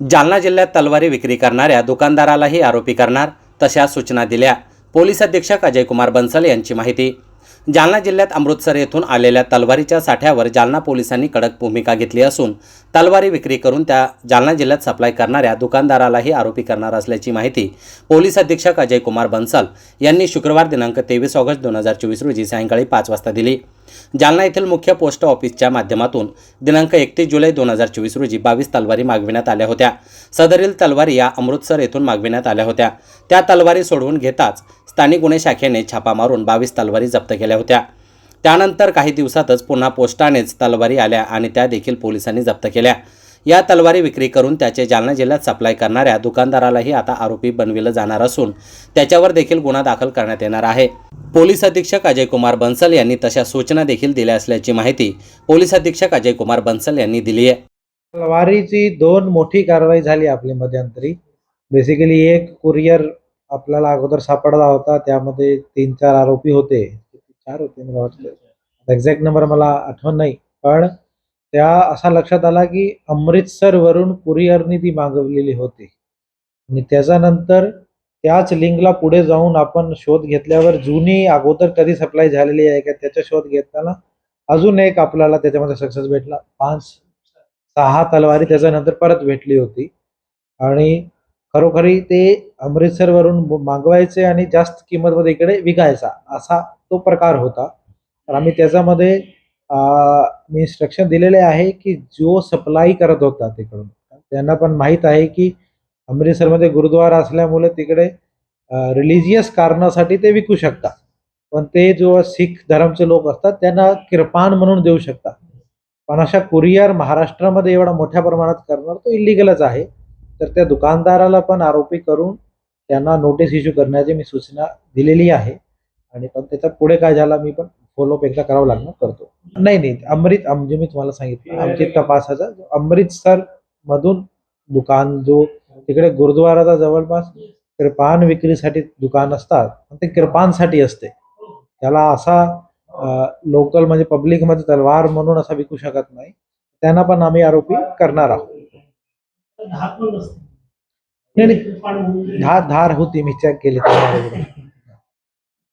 जालना जिल्ह्यात तलवारी विक्री करणाऱ्या दुकानदारालाही आरोपी करणार तशा सूचना दिल्या. पोलीस अधीक्षक अजयकुमार बन्सल यांची माहिती. जालना जिल्ह्यात अमृतसर येथून आलेल्या तलवारीच्या साठ्यावर जालना पोलिसांनी कडक भूमिका घेतली असून तलवारी विक्री करून त्या जालना जिल्ह्यात सप्लाय करणाऱ्या दुकानदारालाही आरोपी करणार असल्याची माहिती पोलीस अधीक्षक अजय कुमार बन्सल यांनी शुक्रवार दिनांक तेवीस ऑगस्ट दोन हजार चोवीस रोजी सायंकाळी पाच वाजता दिली. जालना येथील मुख्य पोस्ट ऑफिसच्या माध्यमातून दिनांक एकतीस जुलै दोन हजार चोवीस रोजी बावीस तलवारी मागविण्यात आल्या होत्या. सदरील तलवारी या अमृतसर येथून मागविण्यात आल्या होत्या. त्या तलवारी सोडवून घेताच स्थानिक गुन्हे शाखेने छापा मारून बावीस तलवारी जप्त केल्या होत्या. त्यानंतर काही दिवसातच पुन्हा पोस्टानेच तलवारी आल्या आणि त्या देखील पोलिसांनी जप्त केल्या. या तलवारी विक्री करून त्याचे जालना जिल्ह्यात सप्लाय करणाऱ्या दुकानदारालाही आता आरोपी बनविलं जाणार असून त्याच्यावर देखील गुन्हा दाखल करण्यात येणार आहे. पोलीस अधीक्षक अजय कुमार बन्सल यांनी तशा सूचना देखील दिल्या असल्याची माहिती पोलीस अधीक्षक अजय कुमार बन्सल यांनी दिली आहे. तलवारीची दोन मोठी कारवाई झाली आपली मध्यंतरी. बेसिकली एक कुरिअर आपल्याला अगोदर सापडला होता त्यामध्ये तीन चार आरोपी होते. चार होते मला वाटतं एक्झॅक्ट नंबर मला आठवण नाही पण त्या असा लक्षात आला की अमृतसरवरून कुरिअरनी ती मागवलेली होती. आणि त्याच्यानंतर त्याच लिंकला पुढे जाऊन आपण शोध घेतल्यावर जुनी अगोदर कधी सप्लाय झालेली आहे का त्याचा शोध घेताना अजून एक आपल्याला त्याच्यामध्ये सक्सेस भेटला. पाच सहा तलवारी त्याच्यानंतर परत भेटली होती. आणि खरोखरी ते अमृतसरवरून मागवायचे आणि जास्त किंमतमध्ये इकडे विकायचा असा तो प्रकार होता. तर आम्ही त्याच्यामध्ये मी इन्स्ट्रक्शन दिलेले आहे की जो सप्लाय करत होता तिकडून त्यांना पण माहीत आहे की अमृतसरमध्ये गुरुद्वारा असल्यामुळे तिकडे रिलिजियस कारणासाठी ते विकू शकतात. पण ते जो सिख धर्मचे लोक असतात त्यांना किरपान म्हणून देऊ शकतात. पण अशा कुरिअर महाराष्ट्रामध्ये एवढा मोठ्या प्रमाणात करणार तो इलिगलच आहे. तर त्या दुकानदाराला पण आरोपी करून त्यांना नोटीस इश्यू करण्याची मी सूचना दिलेली आहे. आणि पण त्याच्या पुढे काय झाला मी पण फॉलोअप एकदा करावं लागणार करतो. नाही नाही अमृत आम- जे मी तुम्हाला सांगितलं आमची तपासाचा जो अमृतसर मधून दुकान जो तिकडे गुरुद्वाराचा जवळपास किरपान विक्रीसाठी दुकान असतात पण ते किरपानसाठी असते. त्याला असा लोकल म्हणजे पब्लिकमध्ये तलवार म्हणून असा विकू शकत नाही. त्यांना पण आम्ही आरोपी करणार आहोत. नाही, नाही. धार धार होती मी चेक केली.